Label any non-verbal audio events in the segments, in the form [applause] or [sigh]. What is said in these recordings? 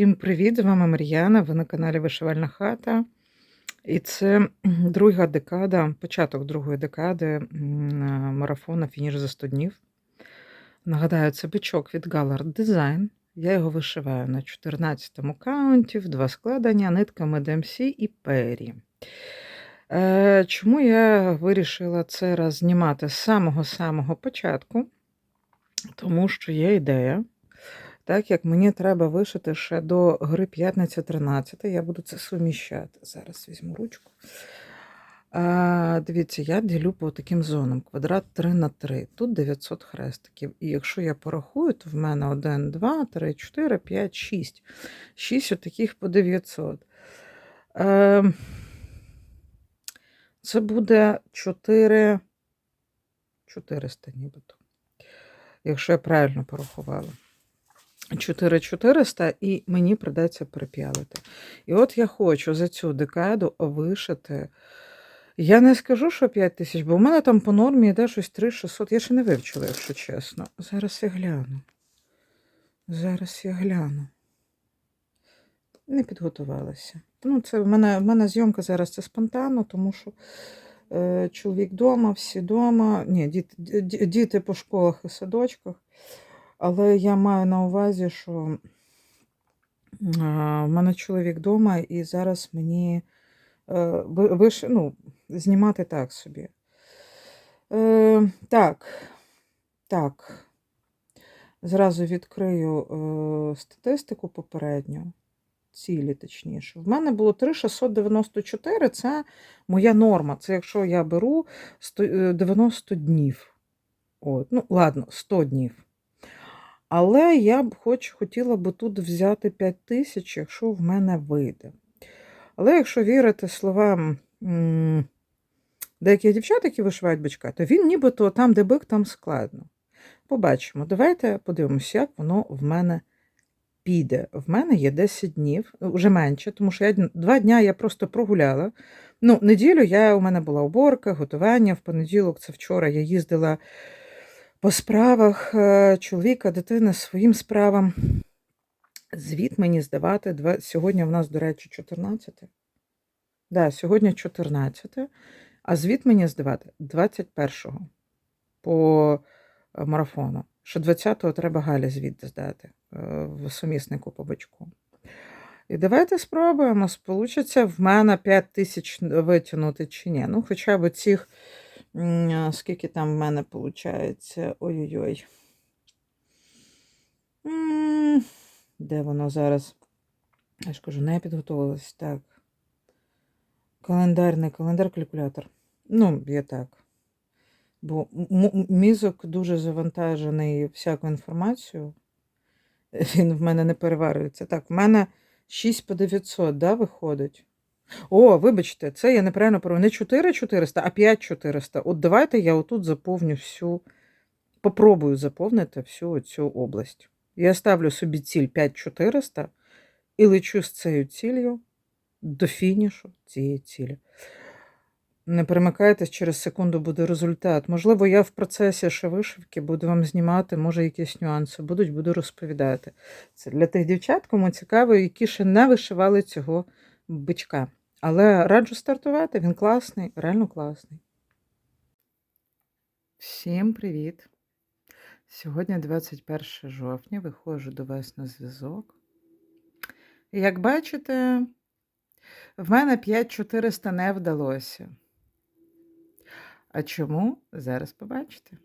Всім привіт! З вами Мар'яна. Ви на каналі Вишивальна хата. І це друга декада, початок другої декади марафону Фініш за 100 днів. Нагадаю, це бичок від Gallard Design. Я його вишиваю на 14-му каунті, в два складення нитками DMC і Пері. Чому я вирішила це раз знімати з самого-самого початку? Тому що є ідея. Так як мені треба вишити ще до гри п'ятниця 13, я буду це суміщати. Зараз візьму ручку. А, дивіться, я ділю по таким зонам. Квадрат 3 на 3. Тут 900 хрестиків. І якщо я порахую, то в мене 1, 2, 3, 4, 5, 6. 6 отаких по 900. Е, це буде 4 400 нібито. Якщо я правильно порахувала. 4400 і мені придеться прип'ялити. І от я хочу за цю декаду вишити. Я не скажу, що 5 тисяч, бо в мене там по нормі йде щось 3600. Я ще не вивчила, якщо чесно. Зараз я гляну. Зараз я гляну. Не підготувалася. Ну, це в мене, в мене зйомка зараз це спонтанно, тому що е, чоловік вдома, всі вдома. Ні, діти, діти по школах і садочках. Але я маю на увазі, що в мене чоловік вдома, і зараз мені е, ви- виш, ну, знімати так собі. Е, так, так. Зразу відкрию е, статистику попередню. Цілі, точніше. В мене було 3,694, це моя норма. Це якщо я беру 100, е, 90 днів. От, ну, ладно, 100 днів. Але я б хоч хотіла б тут взяти 5 тисяч, якщо в мене вийде. Але якщо вірити словам деяких дівчат, які вишивають бичка, то він нібито там, де бик, там складно. Побачимо. Давайте подивимося, як воно в мене піде. В мене є 10 днів, вже менше, тому що я два дня я просто прогуляла. Ну, неділю я, у мене була уборка, готування. В понеділок, це вчора, я їздила по справах е, чоловіка, дитини своїм справам. Звіт мені здавати. Сьогодні в нас, до речі, 14. Да, сьогодні 14. А звіт мені здавати 21-го по е, марафону. Що 20-го треба Галі звіт здати е, в суміснику по бачку. І давайте спробуємо, сполучиться в мене 5 тисяч витягнути чи ні. Ну, хоча б цих, скільки там в мене виходить. Ой-ой-ой. Де воно зараз? Я ж кажу, не підготувалась. Так. Календарний календар-калькулятор. Ну, я так. Бо мізок дуже завантажений всякою інформацією. Він в мене не переварюється. Так, в мене 6 по 900, да, виходить? О, вибачте, це я неправильно порахувала. Не 4400, а 5400. От давайте я отут заповню всю, попробую заповнити всю цю область. Я ставлю собі ціль 5400 і лечу з цією ціллю до фінішу цієї цілі. Не перемикайтесь, через секунду буде результат. Можливо, я в процесі ще вишивки буду вам знімати, може, якісь нюанси будуть, буду розповідати. Це для тих дівчат, кому цікаво, які ще не вишивали цього бичка. Але раджу стартувати, він класний, реально класний. Всім привіт! Сьогодні 21 жовтня, виходжу до вас на зв'язок. Як бачите, в мене 5400 не вдалося. А чому? Зараз побачите.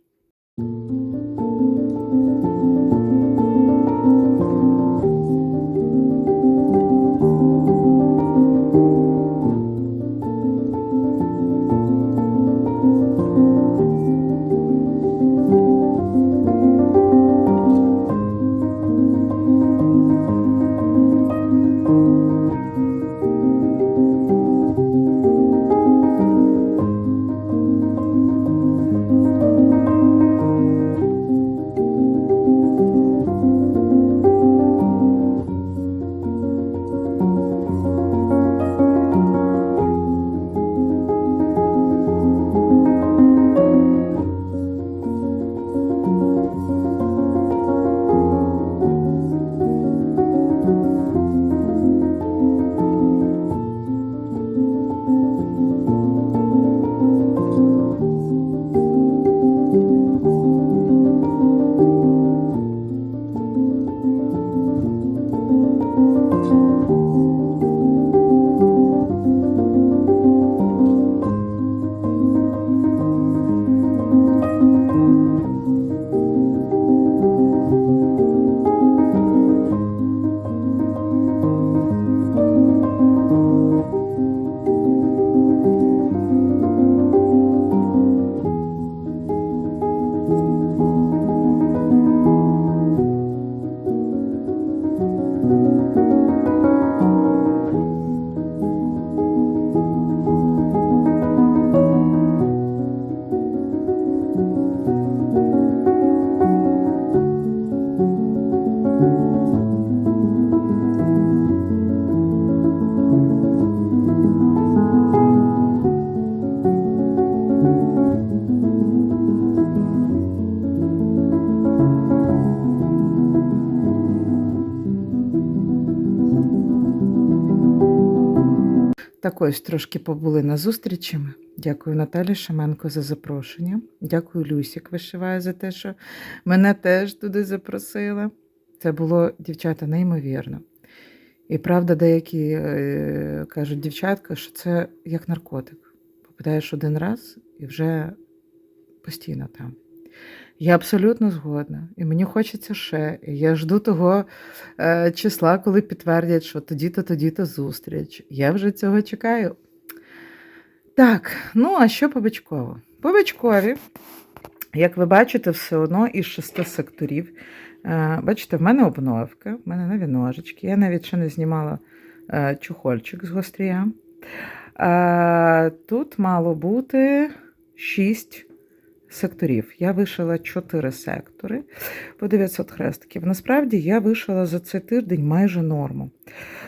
Ось трошки побули на зустрічами. Дякую Наталі Шаменко за запрошення. Дякую Люсік вишиває за те, що мене теж туди запросила. Це було, дівчата, неймовірно. І правда, деякі е, кажуть дівчатка, що це як наркотик. Попадаєш один раз і вже постійно там. Я абсолютно згодна. І мені хочеться ще. Я жду того е, числа, коли підтвердять, що тоді-то, тоді-то зустріч. Я вже цього чекаю. Так, ну а що по Бичкову? По Бичкові, як ви бачите, все одно із шести секторів. Е, бачите, в мене обновка, в мене нові ножички. Я навіть ще не знімала е, чухольчик з гострія. Е, тут мало бути 6 секторів. Я вишила 4 сектори по 900 хрестиків. Насправді я вишила за цей тиждень майже норму.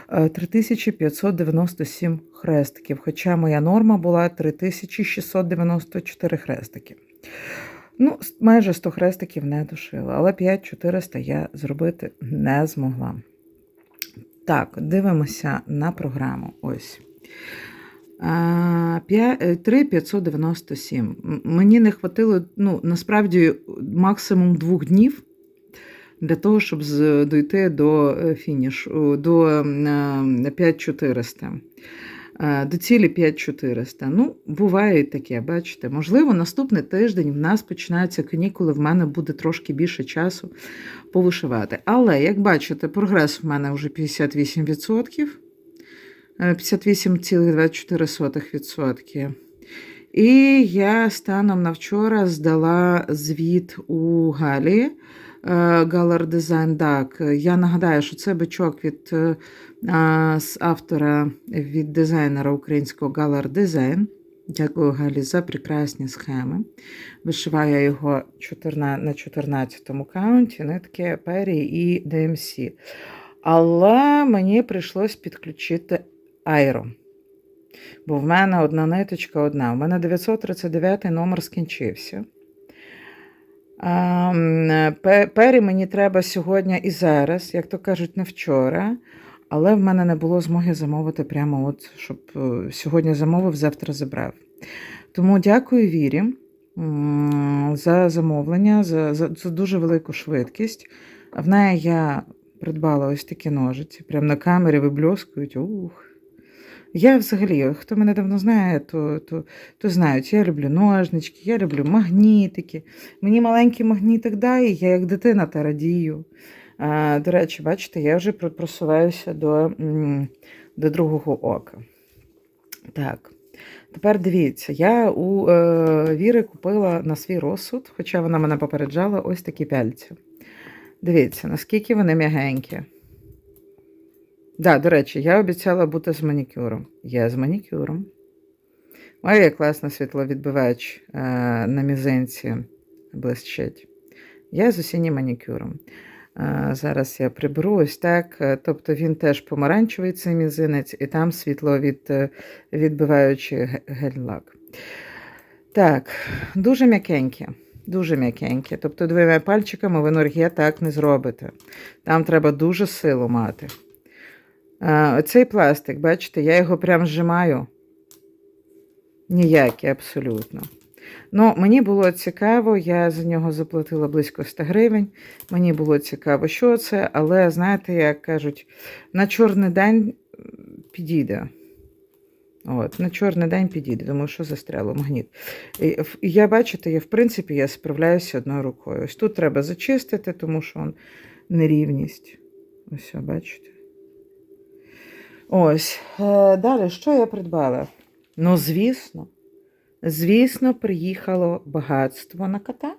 Е, 3597 хрестиків, хоча моя норма була 3694 хрестики. Ну, майже 100 хрестиків не дошила, але 5400 я зробити не змогла. Так, дивимося на програму. Ось. А, п'я- е, 3597. Мені не хватило, ну, насправді, максимум двох днів для того, щоб дойти до е, фінішу, до е, 5400. Е, До цілі 5400. Ну, буває таке, бачите. Можливо, наступний тиждень в нас починаються канікули, в мене буде трошки більше часу повишивати. Але, як бачите, прогрес в мене вже 58%. Е, 58,24%. І я станом на вчора здала звіт у Галі е, Galar Design DAC. Я нагадаю, що це бичок від е, з автора від дизайнера українського Galar Design. Дякую Галі за прекрасні схеми. Вишиваю його 14 на 14 каунті, нитки Пері і DMC. Але мені прийшлось підключити Айро. Бо в мене одна ниточка одна. У мене 939 номер скінчився. Пері мені треба сьогодні і зараз, як то кажуть, не вчора. Але в мене не було змоги замовити прямо, от, щоб е, сьогодні замовив, завтра забрав. Тому дякую Вірі за замовлення, за, за, за дуже велику швидкість. В неї я придбала ось такі ножиці, прямо на камері вибльоскують. Ух. Я взагалі, хто мене давно знає, то, то, то знають, я люблю ножнички, я люблю магнітики. Мені маленький магнітик дай, я як дитина та радію. А, до речі, бачите, я вже просуваюся до, до другого ока. Так. Тепер дивіться, я у е, Віри купила на свій розсуд, хоча вона мене попереджала ось такі пяльці. Дивіться, наскільки вони м'ягенькі. Да, до речі, я обіцяла бути з манікюром. Я з манікюром. Ой, як класно світловідбивач е, на мізинці блищить. Я з осіннім манікюром. Е, зараз я приберу ось так. Е, Тобто він теж помаранчевий цей мізинець, і там світло від, е, відбиваючий гель-лак. Так, дуже м'якенькі. Дуже м'якенькі. Тобто двома пальчиками ви норге так не зробите. Там треба дуже силу мати. А, Оцей пластик, бачите, я його прям зжимаю. Ніякий, абсолютно. Ну, мені було цікаво, я за нього заплатила близько 100 гривень. Мені було цікаво, що це, але знаєте, як кажуть, на чорний день підійде. От, на чорний день підійде, думаю, що застряло магніт. І я бачите, я, в принципі, я справляюся одною рукою. Ось тут треба зачистити, тому що он нерівність. Ось, бачите. Ось. Е, далі, що я придбала? Ну, звісно, звісно, приїхало багатство на кота.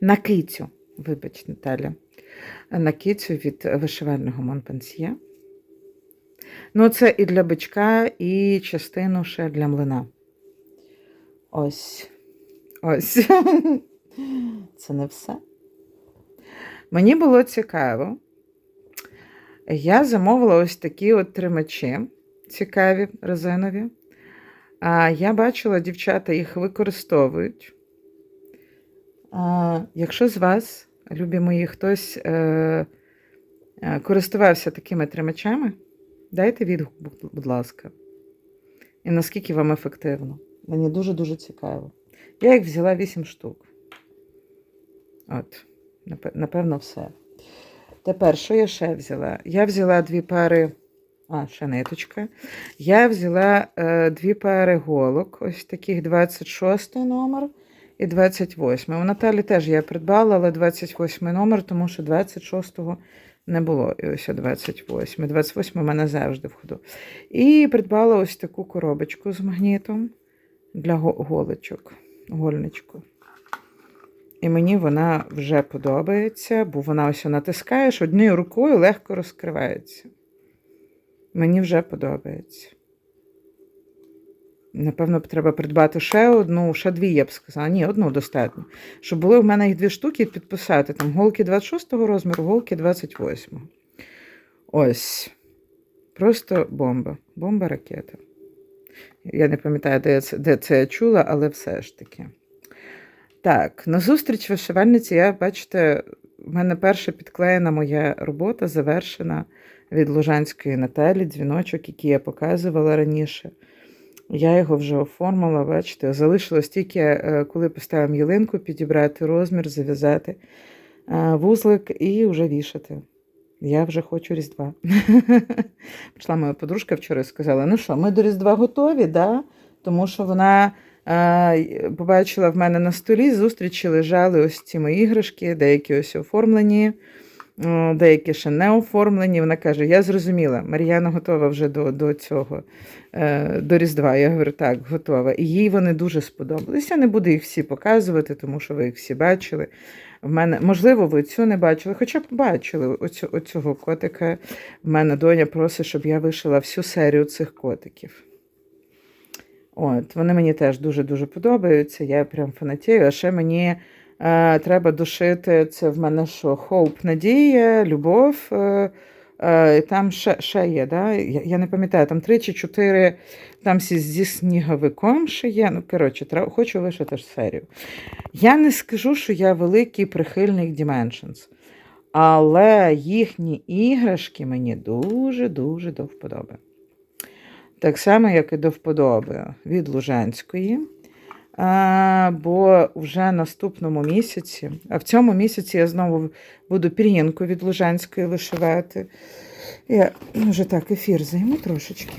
На кицю, вибач, Наталя. На кицю від вишивального Монпансьє. Ну, це і для бичка, і частину ще для млина. Ось. Ось. [laughs] Це не все. Мені було цікаво. Я замовила ось такі от тримачі цікаві, резинові. А я бачила, дівчата їх використовують. А, якщо з вас, любі мої, хтось е, е, користувався такими тримачами, дайте відгук, будь- ласка. і наскільки вам ефективно. Мені дуже-дуже цікаво. Я їх взяла 8 штук. От, напевно, все. Тепер, що я ще взяла? Я взяла дві пари. А, ще ниточка. Я взяла е, дві пари голок, ось таких 26 номер і 28. У Наталі теж я придбала, але 28 номер, тому що 26-го не було. І ось 28. 28 у мене завжди в ходу. І придбала ось таку коробочку з магнітом для голочок. Гольничку. І мені вона вже подобається, бо вона ось натискаєш однією рукою легко розкривається. Мені вже подобається. Напевно, треба придбати ще одну, ще дві, я б сказала. Ні, одну достатньо. Щоб були в мене їх дві штуки підписати. Там голки 26 розміру, голки 28. Ось. Просто бомба. Бомба ракета. Я не пам'ятаю, де, де це я чула, але все ж таки. Так, на зустріч вишивальниці, я, бачите, в мене перша підклеєна моя робота завершена від Лужанської Наталі, дзвіночок, який я показувала раніше. Я його вже оформила, бачите, залишилось тільки, е, коли поставимо ялинку, підібрати розмір, зав'язати е, вузлик і вже вішати. Я вже хочу Різдва. [laughs] Прийшла моя подружка вчора і сказала: ну що, ми до Різдва готові, да? тому що вона побачила в мене на столі зустрічі лежали ось ці мої іграшки, деякі ось оформлені, деякі ще не оформлені. Вона каже: Я зрозуміла, Мар'яна готова вже до, до цього, е, до Різдва. Я говорю, так, готова. І їй вони дуже сподобалися. Я не буду їх всі показувати, тому що ви їх всі бачили. В мене, можливо, ви цю не бачили, хоча б бачили оцю, оцього котика. В мене доня просить, щоб я вишила всю серію цих котиків. От, вони мені теж дуже-дуже подобаються. Я прям фанатію. А ще мені е, треба дошити це в мене що? Хоуп, надія, любов. Е, е, там ще, ще є, да? я, я не пам'ятаю, там три чи чотири, там зі сніговиком ще є. Ну, коротше, треба, хочу вишити ж серію. Я не скажу, що я великий прихильник Dimensions, але їхні іграшки мені дуже-дуже до вподоби. Так само, як і до вподоби від Лужанської. А, бо вже наступному місяці, а в цьому місяці я знову буду пір'їнку від Лужанської вишивати. Я вже так ефір займу трошечки.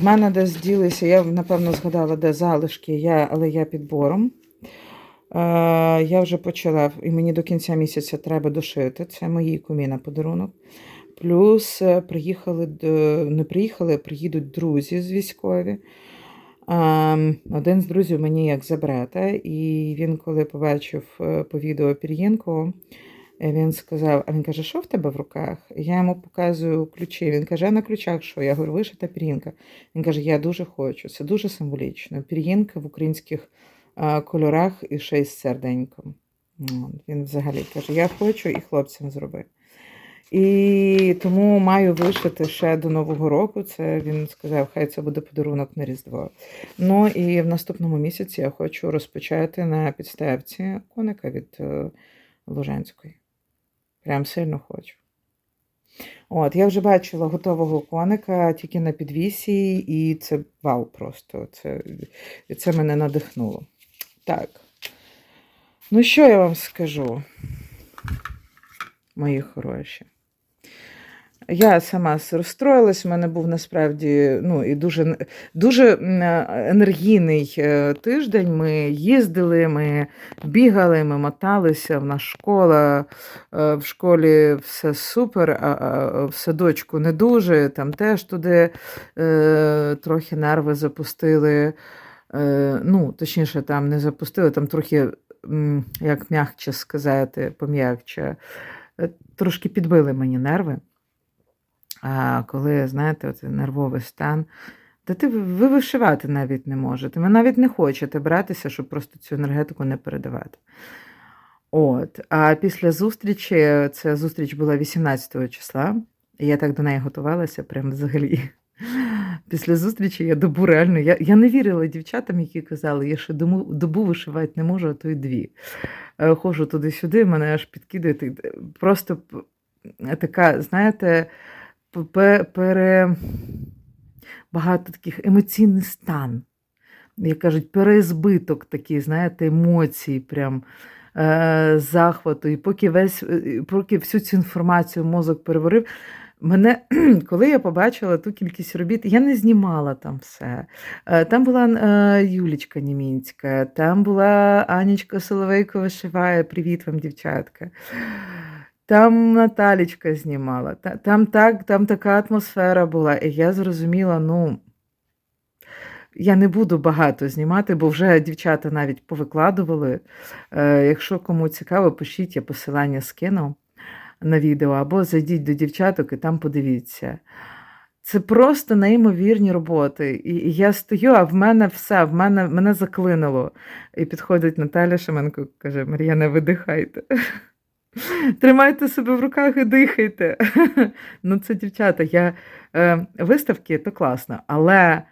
В мене десь ділися, я напевно згадала, де залишки, я, але я підбором. Я вже почала, і мені до кінця місяця треба дошити. Це моїй кумі на подарунок. Плюс е, приїхали, не приїхали, а приїдуть друзі з військові. Ем, Один з друзів мені як за брата, і він, коли побачив е, по відео пір'їнку, е, він сказав: а він каже, що в тебе в руках? Я йому показую ключі. Він каже, а на ключах що? Я говорю, вишита пір'їнка. Він каже, я дуже хочу. Це дуже символічно. Пір'їнка в українських кольорах і ще й з серденьком. Він взагалі каже, я хочу і хлопцям зроби. І тому маю вишити ще до Нового року. Це він сказав, хай це буде подарунок на Різдво. Ну і в наступному місяці я хочу розпочати на підставці коника від е, Лужанської. Прям сильно хочу. От, я вже бачила готового коника тільки на підвісі, і це вау просто. Це, це мене надихнуло. Так. Ну, що я вам скажу, мої хороші? Я сама розстроїлась, у мене був насправді ну, і дуже, дуже енергійний е, тиждень. Ми їздили, ми бігали, ми моталися, в нас школа, е, в школі все супер, а, в садочку не дуже, там теж туди е, трохи нерви запустили. Е, ну, точніше, там не запустили, там трохи, як м'якче сказати, пом'якче, е, трошки підбили мені нерви. А коли, знаєте, от нервовий стан, та ти ви вишивати навіть не можете. Ви навіть не хочете братися, щоб просто цю енергетику не передавати. От. А після зустрічі, ця зустріч була 18 числа, і я так до неї готувалася, прям взагалі. Після зустрічі я добу реально, я, я не вірила дівчатам, які казали, я ще добу, добу вишивати не можу, а то й дві. Е, Ходжу туди-сюди, мене аж підкидає. так- Просто така, знаєте, пере... багато таких емоційний стан. Як кажуть, переизбиток такий, знаєте, емоцій, прям е, захвату. І поки весь, е, поки всю цю інформацію мозок переварив, мене, [clears throat] коли я побачила ту кількість робіт, я не знімала там все. Е, Там була е, Юлічка Німінська, там була Анічка Соловейко вишиває. Привіт вам, дівчатка. Там Наталічка знімала. Та- Там, так, там така атмосфера була. І я зрозуміла, ну. Я не буду багато знімати, бо вже дівчата навіть повикладували. Е, якщо кому цікаво, пишіть, я посилання скину на відео, або зайдіть до дівчаток і там подивіться. Це просто неймовірні роботи. І я стою, а в мене все, в мене мене заклинило. І підходить Наталя Шеменко, каже: Мар'яна, видихайте. [laughs] Тримайте себе в руках і дихайте. [laughs] Ну, це дівчата. Я, е, виставки то класно, але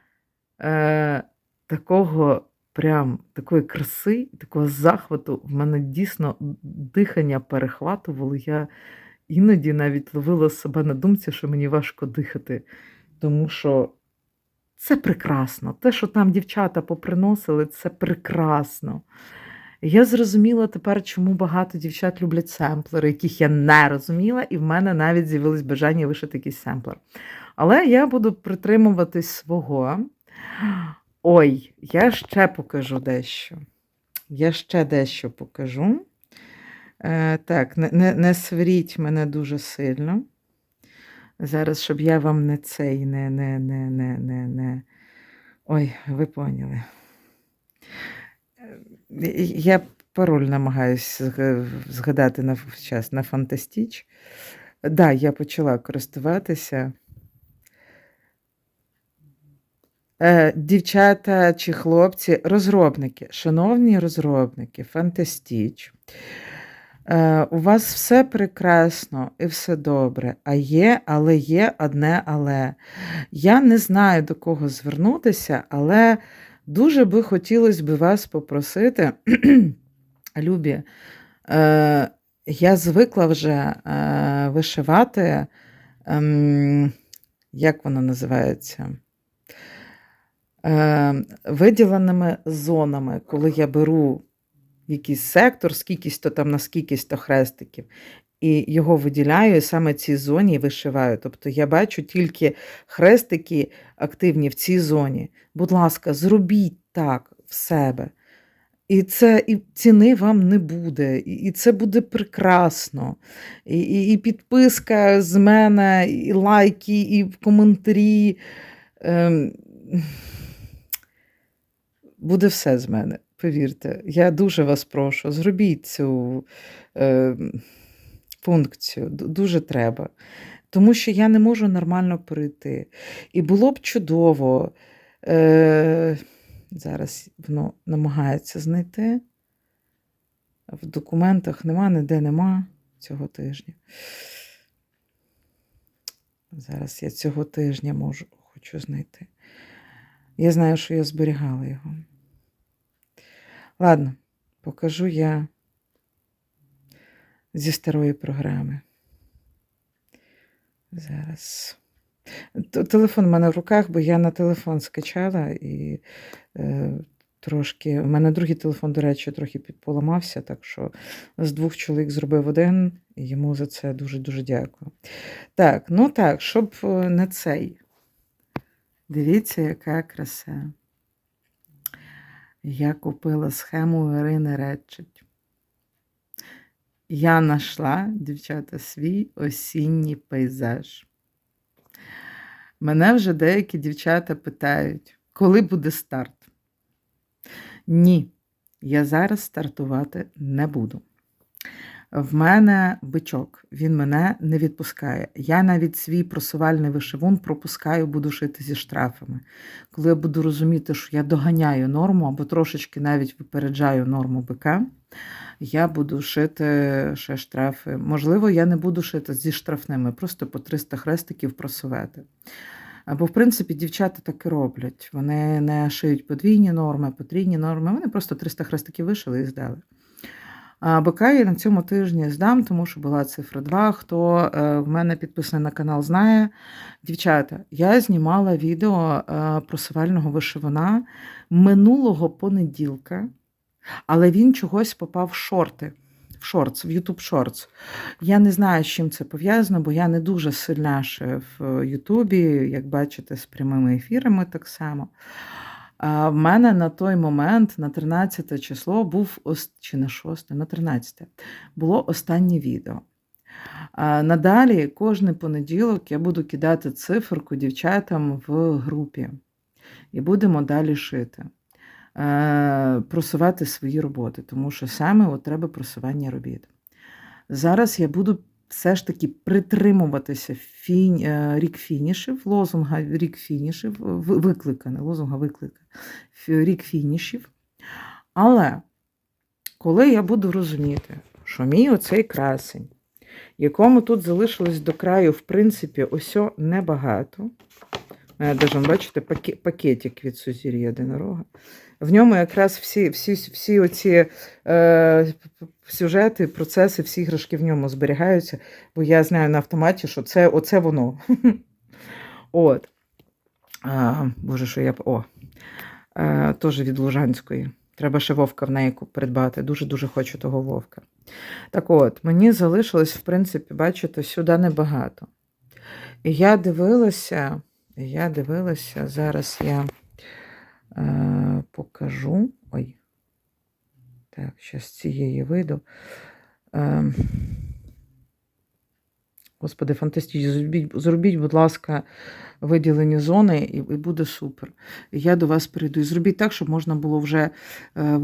е, такого прям такої краси, такого захвату в мене дійсно дихання перехватувало. Я іноді навіть ловила себе на думці, що мені важко дихати, тому що це прекрасно. Те, що там дівчата поприносили, це прекрасно. Я зрозуміла тепер, чому багато дівчат люблять семплери, яких я не розуміла, і в мене навіть з'явилось бажання вишити якийсь семплер. Але я буду притримуватись свого. Ой, я ще покажу дещо. Я ще дещо покажу. Е, так, не, не, не сваріть мене дуже сильно. Зараз, щоб я вам не цей, не, не, не, не, не, не. Ой, ви поняли. Я пароль намагаюся згадати на час на Фантастіч. Так, да, я почала користуватися. Е, Дівчата чи хлопці, розробники, шановні розробники, Фантастіч. Е, У вас все прекрасно і все добре. А є, але є одне але. Я не знаю, до кого звернутися, але дуже би хотілося б вас попросити, [clears throat] Любі, е, я звикла вже е, вишивати, ем, як воно називається? Е, виділеними зонами, коли я беру якийсь сектор, скількись то там на скількись то хрестиків, і його виділяю, і саме цій зоні вишиваю. Тобто я бачу тільки хрестики активні в цій зоні. Будь ласка, зробіть так в себе. І це і ціни вам не буде, і це буде прекрасно. І, і, і підписка з мене, і лайки, і коментарі. Ем, буде все з мене, повірте. Я дуже вас прошу, зробіть цю е, функцію. Дуже треба. Тому що я не можу нормально перейти. І було б чудово. Е, зараз воно намагається знайти. В документах нема, ніде нема цього тижня. Зараз я цього тижня можу, хочу знайти. Я знаю, що я зберігала його. Ладно, покажу я зі старої програми. Зараз. Телефон в мене в руках, бо я на телефон скачала і е, трошки. У мене другий телефон, до речі, трохи підполамався, так що з двох чоловік зробив один, і йому за це дуже-дуже дякую. Так, ну так, щоб е, не цей. Дивіться, яка краса. Я купила схему Ірини Речить. Я знайшла, дівчата, свій осінній пейзаж. Мене вже деякі дівчата питають, коли буде старт? Ні, я зараз стартувати не буду. В мене бичок, він мене не відпускає. Я навіть свій просувальний вишивун пропускаю, буду шити зі штрафами. Коли я буду розуміти, що я доганяю норму або трошечки навіть випереджаю норму БК, я буду шити ще штрафи. Можливо, я не буду шити зі штрафними, просто по 300 хрестиків просувати. Бо, в принципі, дівчата так і роблять. Вони не шиють подвійні норми, потрійні норми, вони просто 300 хрестиків вишили і здали. БК я на цьому тижні здам, тому що була цифра 2. Хто е, в мене підписаний на канал, знає. Дівчата, я знімала відео е, про сивального вишивана минулого понеділка, але він чогось попав в шорти. В шортс, в YouTube Shorts. Я не знаю, з чим це пов'язано, бо я не дуже сильна в Ютубі, як бачите, з прямими ефірами так само. А в мене на той момент, на 13 число, був чи на 6, на 13, було останнє відео. Надалі, кожний понеділок, я буду кидати циферку дівчатам в групі. І будемо далі шити, е, просувати свої роботи, тому що саме от треба просування робіт. Зараз я буду все ж таки притримуватися фін... е, рік фінішів, лозунга рік фінішів, в- виклика, лозунга виклика, рік фінішів. Але коли я буду розуміти, що мій оцей красень, якому тут залишилось до краю, в принципі, осьо небагато. Даже, бачите, пакетик від Сузір'я єдинорога. В ньому якраз всі, всі, всі оці е, сюжети, процеси, всі іграшки в ньому зберігаються, бо я знаю на автоматі, що це оце воно. [laughs] От. А, Боже, що я. О, е, теж від Лужанської. Треба ще вовка в неї придбати. Дуже-дуже хочу того вовка. Так от, мені залишилось, в принципі, бачите, сюди небагато. І я дивилася, я дивилася, зараз я е, покажу. Ой. Так, зараз цієї вийду. Е, Господи, фантастично. Зробіть, зробіть, будь ласка, виділені зони, і, і буде супер. Я до вас прийду. І зробіть так, щоб можна було вже е,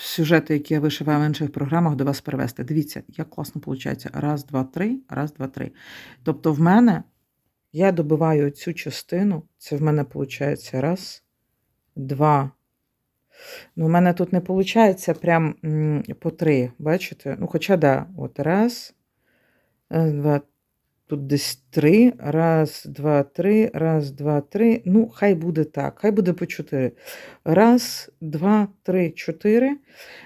сюжети, які я вишиваю в інших програмах, до вас перевести. Дивіться, як класно виходить. Раз, два, три, раз, два, три. Тобто, в мене я добиваю цю частину, це в мене виходить раз, два. Ну, в мене тут не виходить прям по три, бачите? Ну, хоча да, от раз, два, тут десь три, раз, два, три, раз, два, три. Ну, хай буде так, хай буде по чотири. Раз, два, три, чотири.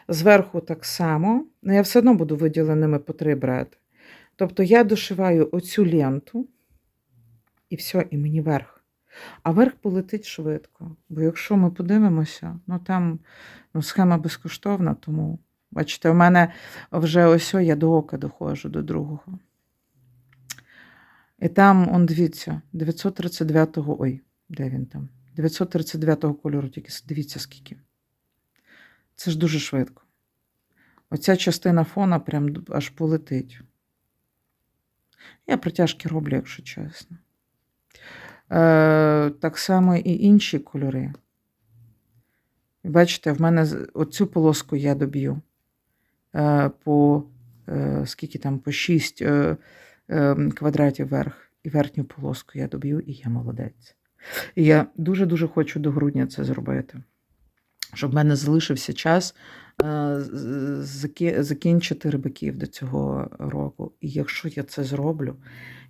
Зверху так само. Ну, я все одно буду виділеними по три брати. Тобто я дошиваю оцю ленту, і все, і мені верх. А верх полетить швидко. Бо якщо ми подивимося, ну там ну, схема безкоштовна, тому бачите, у мене вже ось о, я до ока доходжу до другого. І там, он дивіться, 939-го, ой, де він там? 939-го кольору, тільки дивіться скільки. Це ж дуже швидко. Оця частина фона прям аж полетить. Я протяжки роблю, якщо чесно. Е, так само і інші кольори. Бачите, в мене оцю полоску я доб'ю е, по е, скільки там, по 6 е, е, квадратів вверх, і верхню полоску я доб'ю, і я молодець. І я дуже-дуже хочу до грудня це зробити, щоб в мене залишився час закінчити рибаків до цього року. І якщо я це зроблю,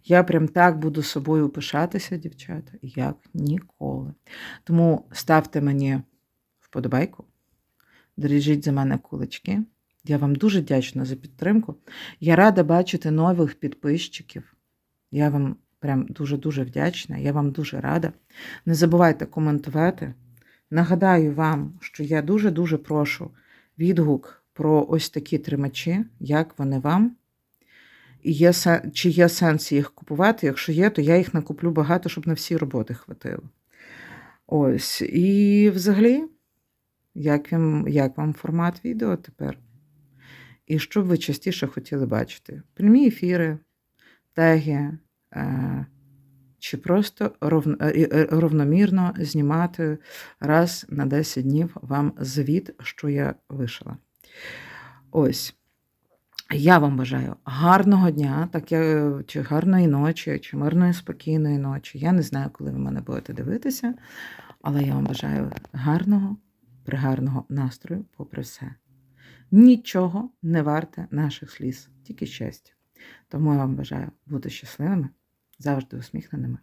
я прям так буду собою пишатися, дівчата, як ніколи. Тому ставте мені вподобайку, держіть за мене кулачки. Я вам дуже вдячна за підтримку. Я рада бачити нових підписчиків. Я вам прям дуже-дуже вдячна. Я вам дуже рада. Не забувайте коментувати. Нагадаю вам, що я дуже-дуже прошу відгук про ось такі тримачі, як вони вам. І є, чи є сенс їх купувати? Якщо є, то я їх накуплю багато, щоб на всі роботи хватило. Ось. І взагалі, як вам, як вам формат відео тепер? І що б ви частіше хотіли бачити? Прямі ефіри, теги, е, чи просто е, е, ровномірно знімати раз на 10 днів вам звіт, що я вишила. Ось. Я вам бажаю гарного дня, так я, чи гарної ночі, чи мирної, спокійної ночі. Я не знаю, коли ви мене будете дивитися, але я вам бажаю гарного, пригарного настрою, попри все. Нічого не варте наших сліз, тільки щастя. Тому я вам бажаю бути щасливими, завжди усміхненими,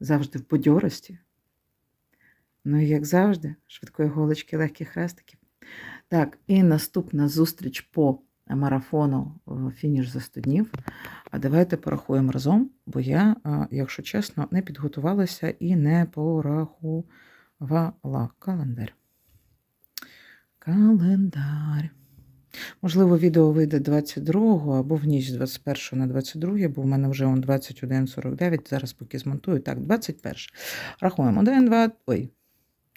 завжди в бадьорості. Ну і як завжди, швидкої голочки, легких хрестиків. Так, і наступна зустріч по марафону е, фініш за 100 днів. А давайте порахуємо разом, бо я, е, якщо чесно, не підготувалася і не порахувала календар. Календар. Можливо, відео вийде 22-го або в ніч з 21 на 22, бо в мене вже он 21.49. Зараз поки змонтую. Так, 21. Рахуємо. 1, 2. Ой.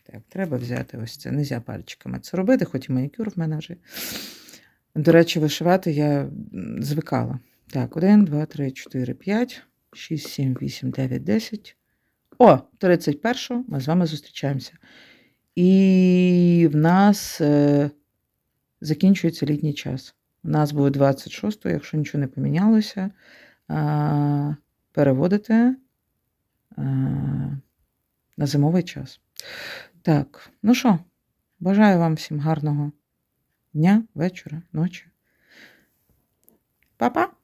Так, треба взяти ось це. Нельзя пальчиками це робити, хоч і манікюр в мене вже. До речі, вишивати я звикала. Так, 1, 2, 3, 4, 5, 6, 7, 8, 9, 10. О, 31 ми з вами зустрічаємося. І в нас е, закінчується літній час. У нас буде 26, якщо нічого не помінялося, переводити на зимовий час. Так, ну що, бажаю вам всім гарного дня, вечора, ночі. Па-па!